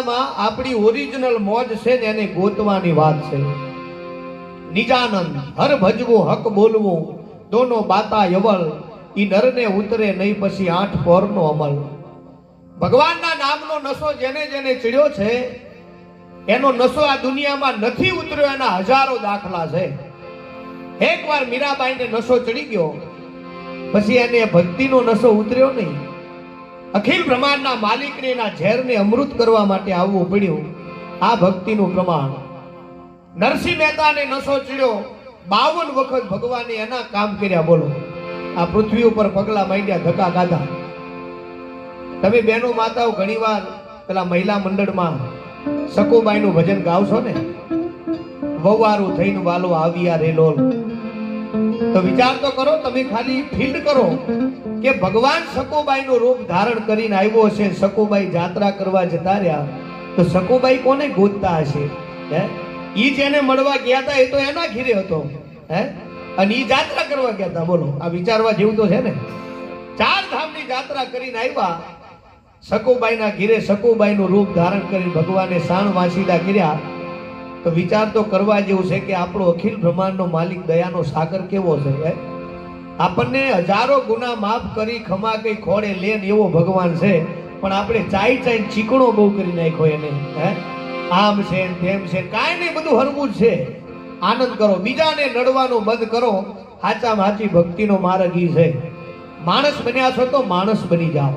દુનિયામાં આપણી ઓરિજિનલ મોજ છે ને એને ગોતવાની વાત છે. નિજાનંદ, હર ભજવું, હક બોલવું, દોનો બાતા યવલ, ઈ નરને ઉતરે નહીં પછી આઠ પોરનો અમલ. ભગવાનના નામનો નશો જેને જેને ચડ્યો છે, એનો નશો આ દુનિયામાં નથી ઉતર્યો, એના હજારો દાખલા છે. એકવાર મીરાબાઈને નશો ચડી ગયો, પછી એને ભક્તિનો નશો ઉતર્યો નહીં. અખિલ બ્રહ્માંડના માલિકને એના ઝેરને અમૃત કરવા માટે આવવું પડ્યું. આ ભક્તિનું પ્રમાણ. નરસિંહ મહેતાને નસો ચડ્યો. બાવન વખત ભગવાને એના કામ કર્યા બોલો. આ પૃથ્વી ઉપર પગલા માંડ્યા ધક્કા ગાધા તમે બહેનો માતાઓ ઘણીવાર પેલા મહિલા મંડળમાં સકુબાઈનું ભજન ગાવશો ને? વવારું થઈને વાલો આવ્યા રે લોલ. તો વિચાર તો કરો, તમે ખાલી ફીલ કરો કે ભગવાન સકોબાઈનું રૂપ ધારણ કરીને આવ્યો હશે સકોબાઈ જાત્રા કરવા જતા રહ્યા, તો સકોબાઈ કોને ગોતતા હશે? હે? ઈ જેને મળવા ગયા હતા એ તો એના ઘીરે હતો. હે? અને ઈ જાત્રા કરવા ગયા હતા બોલો, આ વિચારવા જેવું તો છે ને? ચાર ધામની જાત્રા કરીને આવ્યા સકોબાઈના ઘીરે સકોબાઈનું રૂપ ધારણ કરી ભગવાને સાણ વાંસીદા કર્યા તો વિચાર તો કરવા જેવું છે કે આપણો અખિલ બ્રહ્માંડનો માલિક દયાનો સાગર કેવો છે? આપણને હજારો ગુના માફ કરી, ખમા કઈ ખોડે, લેન એવો ભગવાન છે, પણ આપણે ચાઈ ચાઈ ચીકણો બહુ કરી નાખ્યો એને, હે? આમ છે તેમ છે કાંઈ નહીં, બધું હરવું છે. આનંદ કરો, બીજાને નડવાનું બંધ કરો સાચા સાચી ભક્તિનો માર્ગ ઈ છે. માણસ બન્યા છો તો માણસ બની જાઓ.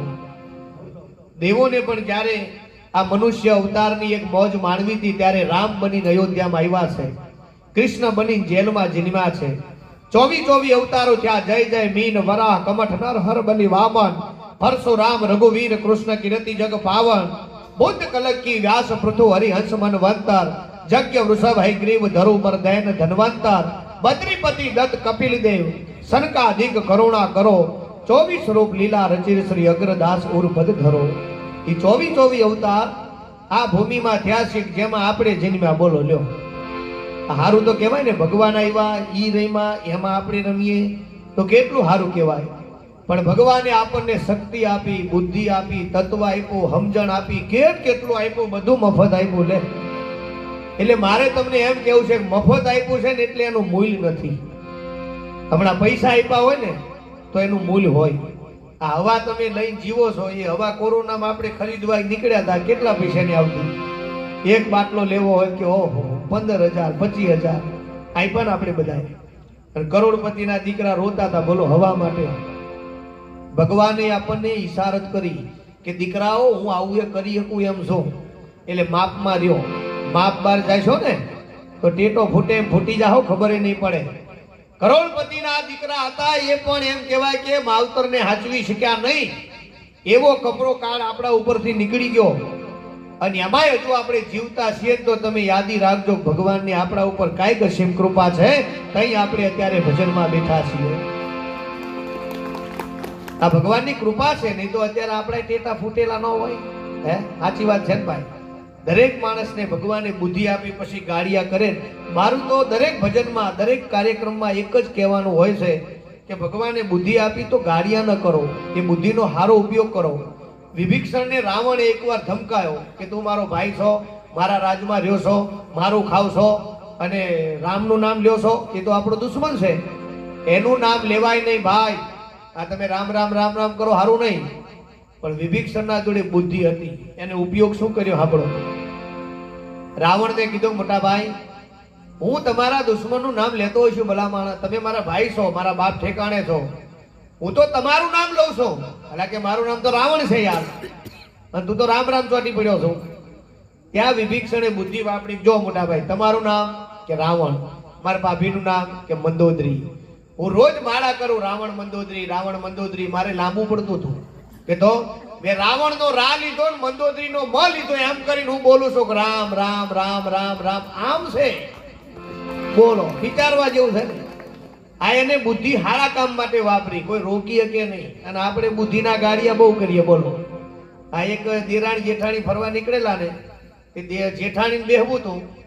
દેવોને પણ જ્યારે આ મનુષ્ય અવતારની એક મોજ માણવી હતી, ત્યારે રામ બની અયોધ્યામાં આવ્યા છે. કૃષ્ણ બની જેલમાં જન્મ્યા છે. ચોવી ચોવી અવતારો થયા. જય જય મીન વરાહ કમઠ નર હર બલી વામન. પરશુરામ રઘુવીર કૃષ્ણ કીર્તિ જગ પાવન. બુદ્ધ કલકી વ્યાસ પૃથુ હરિહંસ મન વંતર જગ્ય વૃષભ હૈગ્રીવ ધરુ પર દૈન ધનવંતર. બદ્રીપતિ દત્ત કપિલ દેવ. સનકાધિક કરુણા કરો. ચોવીસ રૂપ લીલા રચિર શ્રી અગ્રદાસ ઉર્પદ ધરો. એ ચોવી ચોવી અવતાર આ ભૂમિમાં થયા છે જેમાં આપણે જન્મ્યા? બોલો, લ્યો. હારું તો કહેવાય ને, ભગવાન આવ્યા ઈ રહીમાં એમાં આપણે રમીએ. તો કેટલું સારું કહેવાય? પણ ભગવાને આપણને શક્તિ આપી, બુદ્ધિ આપી, તત્વ આપ્યું, સમજણ આપી, કેટ કેટલું આપ્યું, બધું મફત આપ્યું, લે. એટલે મારે તમને એમ કેવું છે મફત આપ્યું છે ને, એટલે એનું મૂલ્ય નથી. હમણાં પૈસા આપ્યા હોય ને, તો એનું મૂલ્ય હોય. આ હવા તમે લઈને જીવો છો, એ હવા કોરોનામાં આપણે ખરીદવા નીકળ્યા હતા કેટલા પૈસાની આવતી? એક બાટલો લેવો હોય કે ઓહો, પંદર હજાર, પચીસ હજાર આપ્યા ને આપણે બધાએ. કરોડપતિના દીકરા રોતા હતા બોલો, હવા માટે. ભગવાને આપણને ઈશારત કરી કે, દીકરાઓ, હું આવું એ કરી શકું એમ છું. એટલે માપમાં રહ્યો. માપ બાર છો ને? તો ટેટો ફૂટે ફૂટી જાઓ, ખબર નહીં પડે. કરોડપતિના દીકરા હતા, એ પણ એમ કહેવાય કે માવતરને હાચવી શક્યા નહીં. એવો કપરો કાળ આપણા ઉપરથી નીકળી ગયો. અને એમાંય હજુ આપણે જીવતા છીએ તો તમે યાદી રાખજો, ભગવાનની આપણા ઉપર કાંઈક અસીમ કૃપા છે. તઈ આપણે અત્યારે ભજનમાં બેઠા છીએ. આ ભગવાનની કૃપા છે, નહીં તો અત્યારે આપણે ટેટા ફૂટેલા ન હોય. હે? સાચી વાત છે ને ભાઈ? દરેક માણસને ભગવાને બુદ્ધિ આપી પછી ગાળિયા કરે. મારું તો દરેક ભજનમાં, દરેક કાર્યક્રમમાં એક જ કહેવાનું હોય છે કે ભગવાને બુદ્ધિ આપી તો ગાળિયા ન કરો, એ બુદ્ધિનો સારો ઉપયોગ કરો. વિભીક્ષણને રાવણે એકવાર ધમકાયો કે તું મારો ભાઈ છો, મારા રાજમાં રહ્યો છો, મારું ખાવ છો અને રામનું નામ લ્યો છો, એ તો આપણો દુશ્મન છે. એનું નામ લેવાય નહીં ભાઈ. આ તમે રામ રામ રામ રામ કરો સારું નહીં. પણ વિભીક્ષણના જોડે બુદ્ધિ હતી. એને ઉપયોગ શું કર્યો આપણો રાવણને કીધું, મોટા ભાઈ, હું તમારા દુશ્મનનું નામ લેતો હોઉં છું ભલા માણસ તમે મારા ભાઈ છો, મારા બાપ ઠેકાણે છો. હું તો તમારું નામ લઉં છું. એટલે કે મારું નામ તો રાવણ છે યાર. અને તું તો રામ રામ ચોટી પડ્યો છું. ત્યાં વિભીક્ષણે બુદ્ધિ વાપરી, જો મોટા ભાઈ, તમારું નામ કે રાવણ, મારા ભાભીનું નામ કે મંદોદરી. હું રોજ માળા કરું રાવણ મંદોદરી રાવણ મંદોદરી. મારે લાંબુ પડતું હતું. કે તો મેં રાવણનો રા લીધો ને મંદોદરીનો મ લીધો, એમ કરીને હું બોલું છું રામ રામ રામ રામ રામ, આમ છે. બોલો, વિચારવા જેવું છે ને? આ એને બુદ્ધિ હારા કામ માટે વાપરી, કોઈ રોકી શકે નહીં? અને આપણે બુદ્ધિના ગાડિયા બહુ કરીએ, બોલો. આ એક દેરાણી જેઠાણી ફરવા નીકળેલા ને તે જેઠાણીને બેહવું હતું.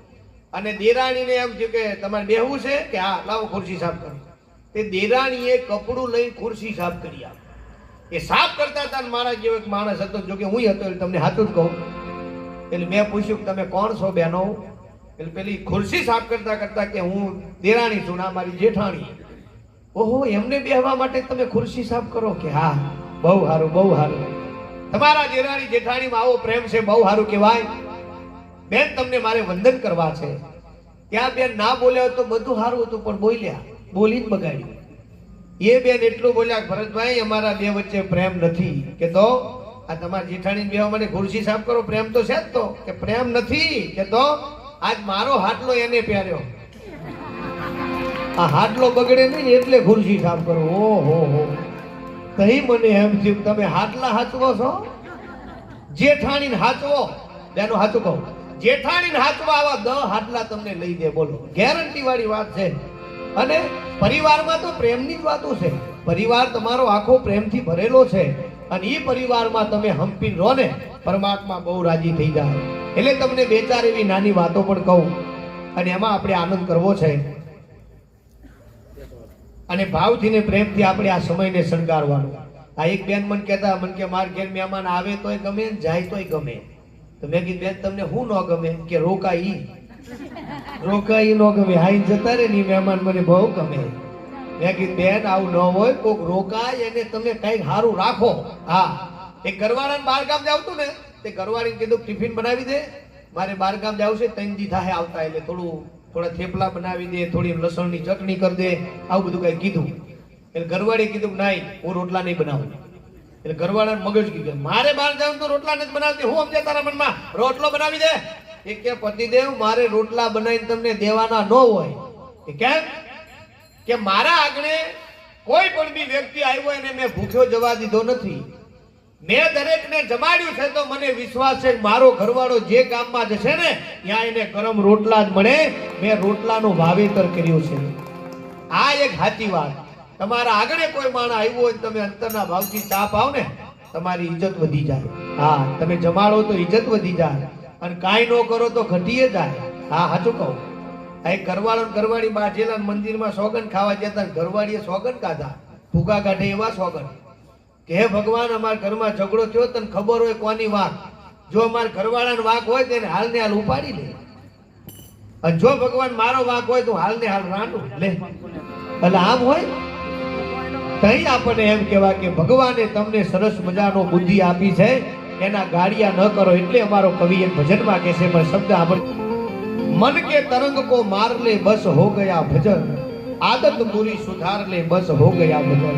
અને દેરાણીને એમ થયું કે તમારે બેહવું છે કે હા લાવો ખુરશી સાફ કરો. તે દેરાણીએ કપડું લઈ ખુરશી સાફ કરી આપી. એ સાફ કરતા હતા મારા જેવો એક માણસ હતો જો કે હું હતો એટલે તમને સાચું જ કહું. એટલે મેં પૂછ્યું કે તમે કોણ છો બેનો એટલે પેલી ખુરશી સાફ કરતા કરતા કે હું દેરાણી છું ના મારી જેઠાણી. ઓહો, એમને બેહવા માટે તમે ખુરશી સાફ કરો કે હા, બહુ સારું બહુ સારું તમારા દેરાણી જેઠાણીમાં આવો પ્રેમ છે, બહુ સારું કહેવાય. બેન, તમને મારે વંદન કરવા છે. ત્યાં બેન ના બોલ્યા તો બધું સારું હતું, પણ બોલ્યા બોલી જ બગાડ્યું. એ બેન એટલું બોલ્યા ભરતભાઈ, અમારા બે વચ્ચે પ્રેમ નથી. કે તો, આ તમારા જેઠાણી બેવા માટે ખુરશી સાફ કરો, પ્રેમ તો છે જ તો. કે, પ્રેમ નથી. કે તો, આજ મારો હાટલો એને પહેર્યો. આ હાટલો બગડે નહીં એટલે ખુરશી સાફ કરો. ઓ હો. હો તહી મને એમ થયું, તમે હાટલા હાચવો છો? જેઠાણી ને હાચવો. બેનો હાચું કહું. જેઠાણી ને હાચવા આવા દ હાટલા તમને લઈ દે, બોલો. ગેરંટી વાળી વાત છે. અને પરિવારમાં તો પ્રેમની જ વાતો છે. પરિવાર તમારો આખો પ્રેમથી ભરેલો છે અને એ પરિવારમાં તમે હંપી રહો ને, પરમાત્મા બહુ રાજી થઈ જાય. એટલે તમને બે ચાર એવી નાની વાતો પણ કહું. અને એમાં આપણે આનંદ કરવો છે. અને ભાવથી ને પ્રેમથી આપણે આ સમયને શણગારવાનો. આ એક બેન મને કહેતા, મને કે માર ઘેર મહેમાન આવે તોય ગમે જાય તોય ગમે. તો મેં કીધું, બેન, તમને શું ન ગમે? કે રોકાઈ ન ગમે હાઈ જતા રે ને મહેમાન મને બહુ ગમે. મેં કીધું, બેન, આવું ન હોય, કોક રોકાય એને તમે કંઈક સારું રાખો. હા એ ઘરવાળાને બાર ગામ જાવ ને, તે ઘરવાળીને કીધું, ટિફિન બનાવી દે, મારે બહારગામ જાવ છે, ત્રણ દી થાય આવતા, એટલે થોડું, થોડા થેપલા બનાવી દે, થોડી લસણની ચટણી કરી દે. આવું બધું કઈ કીધું. એટલે ઘરવાળીએ કીધું નહીં હું રોટલા નહીં બનાવું. એટલે ઘરવાળાને મગજ કીધું, મારે બહાર જાવ તો રોટલા નથી બનાવતી, હું સમજે તારા મનમાં? રોટલો બનાવી દે. એ કે પતિદેવ, મારે રોટલા બનાવીને તમને દેવાના ન હોય. કેમ કે? મારા આગળ કોઈ પણ બી વ્યક્તિ આવ્યો એને મેં ભૂખ્યો જવા દીધો નથી. મેં દરેકને જમાડ્યું છે તો મને વિશ્વાસ છે મારો ઘરવાળો જે કામમાં જશે ને, ત્યાં એને ગરમ રોટલા જ મળે. મેં રોટલાનું વાવેતર કર્યું છે. આ એક સાચી વાત. તમારા આગળ કોઈ માણસ આવ્યો હોય તમે અંતરના ભાવથી ચા પાવ ને તમારી ઇજ્જત વધી જાય. હા, તમે જમાડો તો ઇજ્જત વધી જાય. અને કાંઈ ન કરો તો ઘટીએ જાય. હા, સાચું કહું. એક ઘરવાળો ઘરવાળી બાજેલા મંદિરમાં સોગન ખાવા જતા ઘરવાળીએ સોગન ખાધા ફૂગા કાઢે એવા સોગન કે હે ભગવાન, અમારા ઘરમાં ઝઘડો થયો તને ખબર હોય કોની વાક? જો અમારા ઘરવાળાનો વાક હોય તેને હાલને હાલ ઉપાડી લે. અને જો ભગવાન મારો વાક હોય તો હાલને હાલ રાંડું લે. એટલે આમ હોય. તઈ આપણને એમ કહેવાય કે ભગવાને તમને સરસ મજાનો બુદ્ધિ આપી છે. એના ગાડિયા ન કરો એટલે અમારો કવિ એક ભજનમાં કહે છે, પણ શબ્દ આપણે મન કે તરંગ કો માર લે, બસ હો ગયા ભજન. આદત પૂરી સુધાર લે, બસ હો ગયા ભજન.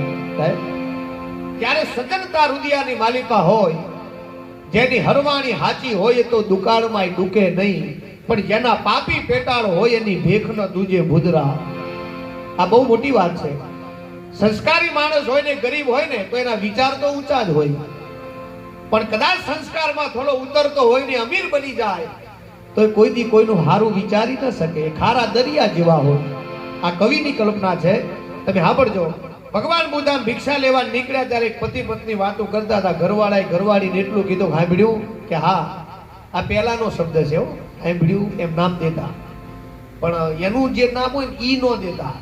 ત્યારે સજનતા રુદિયાની માલિકા હોય, જેની હરવાણી હાચી હોય તો દુકાળમાં ડૂકે નહીં, પણ જેના પાપી પેટાળ હોય એની ભેખ ન દૂજે ભૂદરા. આ બહુ મોટી વાત છે. સંસ્કારી માણસ હોય ને, ગરીબ હોય ને, તો એના વિચાર તો ઊંચા જ હોય. પણ કદાચ સંસ્કારમાં થોડો ઉતરતો હોય ને અમીર બની જાય તો કોઈ દી કોઈનું હારું વિચારી ન શકે, ખારા દરિયા જેવા હોય. આ કવિની કલ્પના છે, તમે સાંભળજો. ભગવાન બુદ્ધામ ભિક્ષા લેવા નીકળ્યા ત્યારે પતિ પત્ની વાતો કરતા હતા, ઘરવાળાએ ઘરવાળીને એટલું કીધું સાંભળ્યું કે હા, આ પહેલાનો શબ્દ છે એવો સાંભળ્યું એમ નામ દેતા. પણ એનું જે નામ હોય ને ઈ ન દેતા,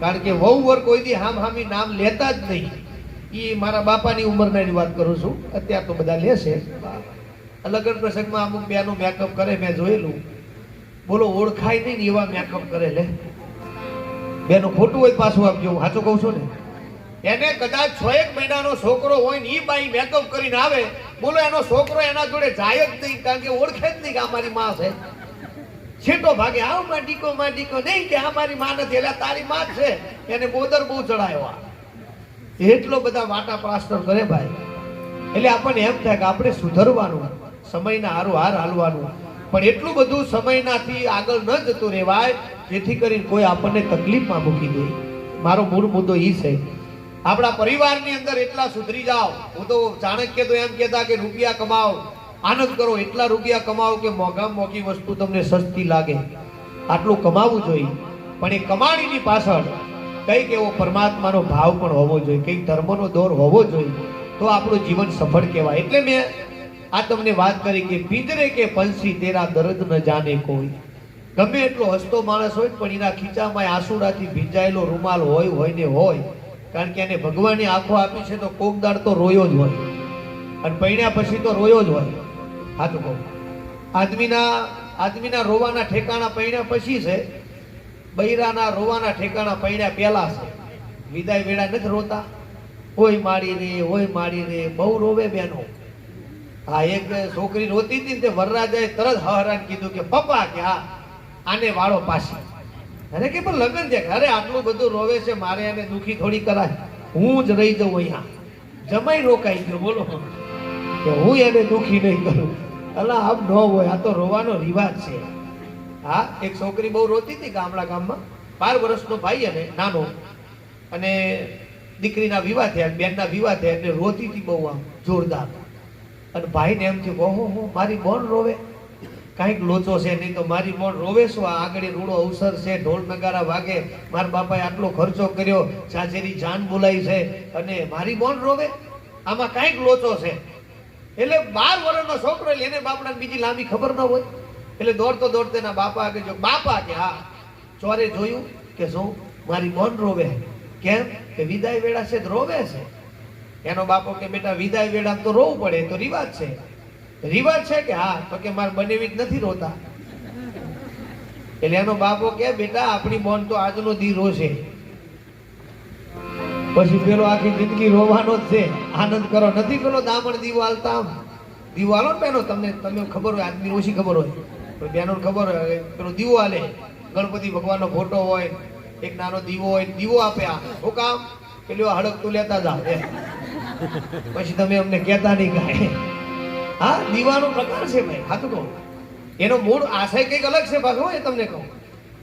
કારણ કે વહુ વર કોઈ દી હામ હામી નામ લેતા જ નહીં. ઈ મારા બાપાની ઉંમરના એની વાત કરું છું. અત્યાર તો બધા લેશે લગ્ન પ્રસંગમાં અમુક બેનો મેકઅપ કરે, મેં જોયેલું. બોલો, ઓળખાય નહીં ને એવા મેકઅપ કરે લે. બેનો ખોટું હોય પાછું આપજો. હું સાચું કહું છું ને? એને કદાચ છ એક મહિનાનો છોકરો હોય ને એ બાઈ મેકઅપ કરીને આવે. બોલો, એનો છોકરો એના જોડે જાય જ નહીં, કારણ કે ઓળખે જ નહીં કે અમારી માં છે. છેટો ભાગે, આવમાં ડીકો માં ડીકો નહીં કે અમારી મારી માં નથી. એટલે તારી માં છે. એને બોદર બહુ ચડાયો આ. એટલો બધા વાટા પ્લાસ્ટર કરે ભાઈ. એટલે આપણને એમ થાય કે આપણે સુધરવાનું, સમયના હારું હાર હાલવાનું. પણ એટલું બધું સમયનાથી આગળ ન જતું રહેવાય, જેથી કરીને કોઈ આપણને તકલીફમાં મૂકી દે. મારો મૂળ મુદ્દો એ છે. આપણા પરિવારની અંદર એટલા સુધરી જાઓ. હું તો ચાણક્ય તો એમ કહેતા કે રૂપિયા કમાઓ. આનંદ કરો, એટલા રૂપિયા કમાઓ કે મોંઘા મોંઘી વસ્તુ તમને સસ્તી લાગે. આટલું કમાવું જોઈએ. પણ એ કમાણીની પાછળ કંઈક એવો પરમાત્માનો ભાવ પણ હોવો જોઈએ, કંઈક ધર્મનો દોર હોવો જોઈએ, તો આપણું જીવન સફળ કહેવાય. એટલે મેં આ તમને વાત કરી કે પિંજરે કે પંછી તેરા દર્દ ન જાણે કોઈ. ગમે એટલો હસતો માણસ હોય પણ એના ખીચામાં આંસુડાથી ભીંજાયેલો રૂમાલ હોય હોય ને હોય, કારણ કે એને ભગવાને આંખો આપી છે તો કોક દાડ તો રોયો જ હોય. અને પૈણ્યા પછી તો રોયો જ હોય. હા તો કહું. આદમીના આદમીના રોવાના ઠેકાણા પૈણ્યા પછી છે બૈરાના રોવાના ઠેકાણા પૈણ્યા પહેલા છે. વિદાય વેળા નથી રોતા. હોય માડી રે, હોય માડી રે, બહુ રોવે બેનો. હા એક છોકરી રોતી હતી તે વરરાજાએ તરત હહરાન કીધું કે, પપ્પા, કે હા આને વાળો પાછી. અરે કે પણ લગ્ન છે, અરે આટલું બધું રોવે છે, મારે એને દુખી થોડી કરાય. હું જ રહી જાઉં અહીંયા. જમાઈ રોકાઈ ગયો, બોલો. કે હું એને દુખી નહીં કરું. અલા, આમ ન હોય, આ તો રોવાનો રિવાજ છે. હા, એક છોકરી બહુ રોતી હતી ગામડા ગામમાં, બાર વર્ષનો ભાઈ અને નાનો. અને દીકરીના વિવાહ થયા બેનના વિવાહ થયા એટલે રોતી હતી બહુ આમ જોરદાર. અને ભાઈને એમ થયું ઓહો, હો, મારી બોન રોવે. કાંઈક લોચો છે નહીં તો મારી બોન રોવે શું? આ આગળ રૂડો અવસર છે, ઢોલ નગારા વાગે. મારા બાપાએ આટલો ખર્ચો કર્યો ચાચેરી જાન બોલાઈ છે અને મારી બોન રોવે? આમાં કાંઈક લોચો છે. એટલે બાર વર્ષનો છોકરો એને બાપડાને બીજી લાંબી ખબર ન હોય. એટલે દોડતો દોડતો એના બાપા આગળ જો, બાપા કે, હા, ચોરે જોયું કે શું? મારી મોન રોવે કેમ? કે વિદાય વેળા છે રોવે છે. એનો બાપો કે, બેટા, વિદાય વેળા તો રોવું પડે તો રિવાજ છે. રિવાજ છે કે, હા, તો કે મારે બનેવી જ નથી રોતા. એટલે એનો બાપો કે, બેટા, આપણી બોન તો આજનો દી રોશે. પછી પેલો આખી જિંદગી રોવાનો જ છે. આનંદ કરો. નથી પેલો દામણ દીવો હાલતા આમ? દીવો હાલો ને બેનો તમને તમને ખબર હોય આદમી ઓછી ખબર હોય. બેનો ખબર પેલો દીવો આલે ગણપતિ ભગવાનનો ફોટો હોય, એક નાનો દીવો હોય, દીવો આપે આ. શું કામ? પેલું હડકતું લેતા એમ. પછી તમે અમને કહેતા નહીં કાંઈ હા, દીવાનો પ્રકાર છે ભાઈ હાથું કહું. એનો મૂળ આશય કંઈક અલગ છે પાછો, એ તમને કહું.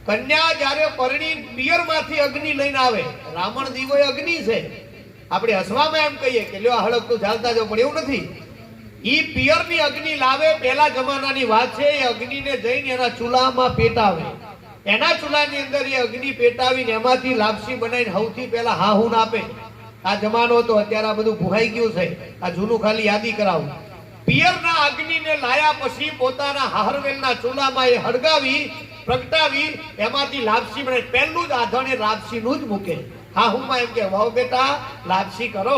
કન્યા જ્યારે પરણી પિયરમાંથી અગ્નિ લઈને આવે, રાવણ દીવો એ અગ્નિ છે. આપણે હસવામાં એમ કહીએ કે લ્યો આ હળગતું ચાલતા જાવ પણ એવું નથી. ઈ પિયરની અગ્નિ લાવે પહેલા જમાનાની વાત છે, એ અગ્નિને જઈને એના ચૂલામાં પેટાવે. એના ચૂલાની અંદર એ અગ્નિ પેટાવીને એમાંથી લાપસી બનાવીને સૌથી પહેલા હાહુન આપે. આ જમાનો હતો, અત્યારે આ બધું ભૂહાઈ ગયું છે. આ જૂનું ખાલી યાદી કરાવું. પિયરના અગ્નિને લાયા પછી પોતાના હાહરવેલના ચૂલામાં એ હળગાવી, પ્રગટાવી, એમાંથી લાપસી બને પહેલું જ આધણે લાપસીનું જ મૂકે. હાહુમાં એમ કે વહુ બેટા, લાપસી કરો.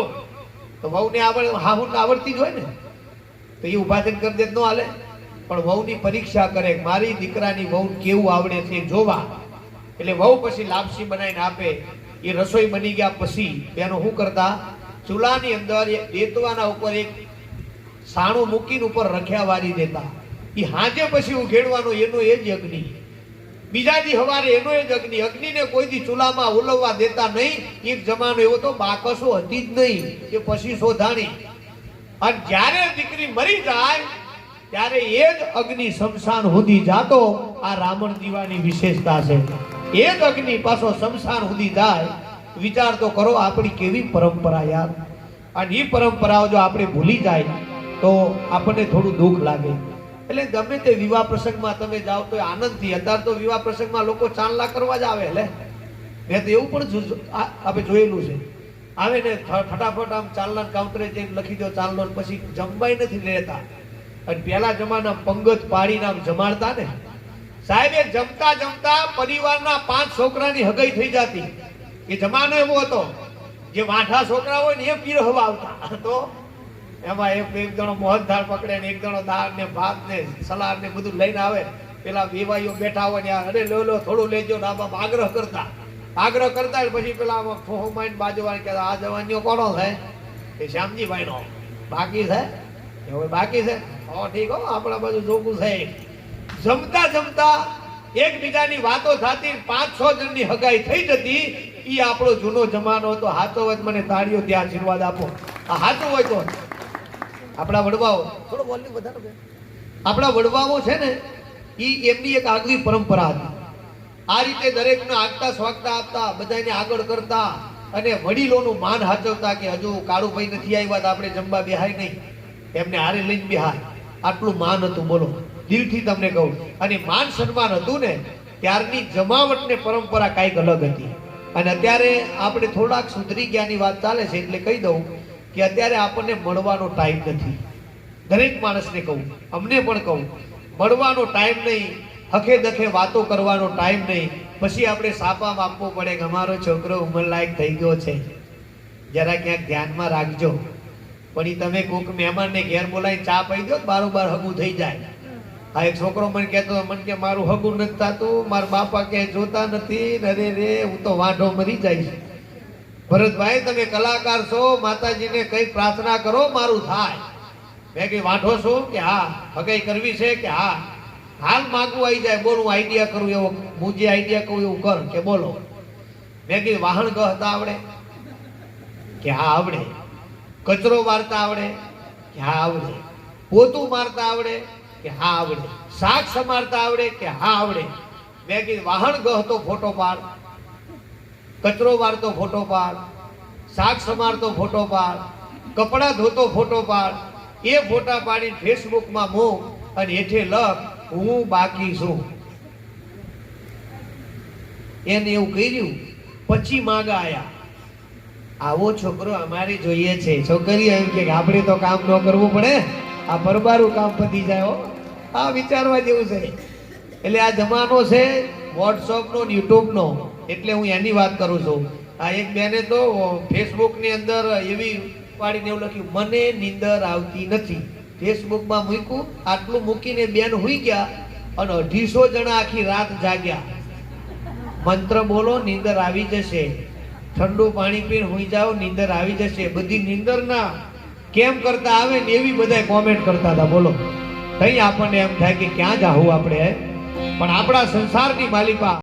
તો વહુને આવડ, હાહુને આવડતી જ હોય ને. તો એ થઈને કરી દે તો હાલે. પણ વહુની પરીક્ષા કરે મારી દીકરાની વહુ કેવું આવડે છે જોવા. એટલે વહુ પછી લાપસી બનાવીને આપે. એ રસોઈ બની ગયા પછી તેનો શું કરતા? ચૂલાની અંદર દેતવાના ઉપર એક સાણું મૂકીને ઉપર રખ્યા વારી દેતા. એ હાજે પછી ઉઘેડવાનો એનો એ જ અગ્નિ. બીજા દી હવારે એનો એ જ અગ્નિ. અગ્નિને કોઈ દી ચૂલામાં ઉલવવા દેતા નહીં. એક જમાનો એવો તો બાકસો હતી જ નહીં. એ પછી શોધાણી. અને જ્યારે દીકરી મરી જાય, ત્યારે એ જ અગ્નિ શમશાન સુધી જાતો. આ રાવણ દીવાની વિશેષતા છે. એ જ અગ્નિ પાછો શમશાન સુધી જાય. વિચાર તો કરો, આપણી કેવી પરંપરા યાર. અને એ પરંપરાઓ જો આપણે ભૂલી જાય, તો આપણને થોડું દુઃખ લાગે. એટલે ગમે તે વિવાહ પ્રસંગમાં તમે જાઓ તો આનંદથી. અત્યારે તો વિવાહ પ્રસંગમાં લોકો ચાંદલા કરવા જ આવે, લે. મેં તો એવું પણ આપણે જોયેલું છે. આવે ને ફટાફટ આમ ચાલના કાઉન્ટરે જઈને લખી દો ચાલનો પછી જમવાય નથી લેતા. અને પહેલા જમાના પંગત પાડીને આમ જમાડતા ને. સાહેબ જમતા જમતા પરિવારના પાંચ છોકરાની હગાઈ થઈ જતી. એ જમાનો એવો હતો, જે વાંઠા છોકરા હોય ને એ પીરહવા આવતા. તો એમાં એક એક જણો મોહનથાળ પકડે ને એક જણો દાળ ને ભાત ને સલાડ ને બધું લઈને આવે. પેલા વેવાઈઓ બેઠા હોય ને અરે લો લો, થોડું લેજો ને આમાં આગ્રહ કરતા. આગ્રહ કરતા પછી પેલા માઈને બાજુવાળી કહેતા આ જવાનીઓ કોનો છે? એ શ્યામજીભાઈ નો બાકી છે? એવું બાકી છે? હો ઠીક હો આપણા બાજુ જોગું છે જમતા જમતા એકબીજાની વાતો થતી પાંચ છ જણની હગાઈ થઈ જતી. એ આપણો જૂનો જમાનો હતો. હાથો તો મને તાળીઓ ત્યાં આશીર્વાદ આપો. આ હાથો હોય તો. આપણા વડવાઓ. થોડો વોલ્યુમ વધારો. આપણા વડવાઓ છે ને એ એમની એક આગવી પરંપરા હતી. આ રીતે દરેકને આગતા સ્વાગતા આપતા બધાને આગળ કરતા અને વડીલોનું માન હાચવતા કે હજુ કાળુભાઈ નથી આવ્યા આપણે જમવા બેહાય નહીં. એમને હારે લઈને બેહાય. આટલું માન હતું, બોલો. દિલથી તમને કહું. અને માન સન્માન હતું ને, ત્યારની જમાવટ ને પરંપરા કાંઈક અલગ હતી. અને અત્યારે આપણે થોડાક સુધરી ગયાની વાત ચાલે છે એટલે કહી દઉં કે અત્યારે આપણને મળવાનો ટાઈમ નથી. દરેક માણસને કહું. અમને પણ કહું. મળવાનો ટાઈમ નહીં. હખે દખે વાતો કરવાનો ટાઈમ નહીં. પછી આપણે સાપા માપવો પડે કે અમારો છોકરો ઉંમરલાયક થઈ ગયો છે. જરા ક્યાંક ધ્યાનમાં રાખજો. પણ એ તમે કોઈક મહેમાનને ઘેર બોલાવી ચા પી દો બારોબાર હગું થઈ જાય. હા એક છોકરો મને કહેતો હતો, મને કે મારું હગું નથી થતું મારા બાપા કે જોતા નથી અરે રે હું તો વાંઢો મરી જાય ભરતભાઈ તમે કલાકાર છો માતાજીને કઈ પ્રાર્થના કરો મારું થાય. મેં કઈ વાંઢો છું? કે હા હગાઈ કરવી છે કે હા. હાલ માગવું આવી જાય, બોલ આઈડિયા કરું, એવો હું જે આઈડિયા કહું એવું કર, કે બોલો. મેં કીધું વાહન ગહતા આવડે? કે હા, આવડે. કચરો વારતા આવડે? કે હા, આવડે. પોતું મારતા આવડે? કે હા, આવડે. શાક સમારતા આવડે? કે હા, આવડે. મેં કીધું વાહન ગહતો ફોટો પાડ. કચરો વારતો ફોટો પાડ. શાક સમારતો, ફોટો પાડ. કપડાં ધોતો, ફોટો પાડ. એ ફોટા પાડી ફેસબુકમાં મૂક અને હેઠે લખ. હું બાકી છું. એને એવું કર્યું, પછી માગા આયા. આવો છોકરો અમારે જોઈએ છે. છોકરી એમ કે, આપણે તો કામ ન કરવું પડે. આ પરબારું કામ પતી જાય આ વિચારવા જેવું છે. એટલે આ જમાનો છે વોટ્સઅપનો યુટ્યુબનો એટલે હું એની વાત કરું છું. આ એક બેને તો ફેસબુકની અંદર એવી પાડીને એવું લખ્યું, મને નીંદર આવતી નથી. ફેસબુકમાં મૂક્યું, આટલું મૂકીને બેન હુઈ ગયા અને અઢીસો જણા આખી રાત જાગ્યા. મંત્ર બોલો, નીંદર આવી જશે. ઠંડુ પાણી પીને હુઈ જાઓ, નીંદર આવી જશે. બધી નીંદર ના કેમ કરતા આવે ને એવી બધા કોમેન્ટ કરતા હતા. બોલો. કઈ આપણને એમ થાય કે ક્યાં જાવું આપણે પણ આપણા સંસારની માલિકા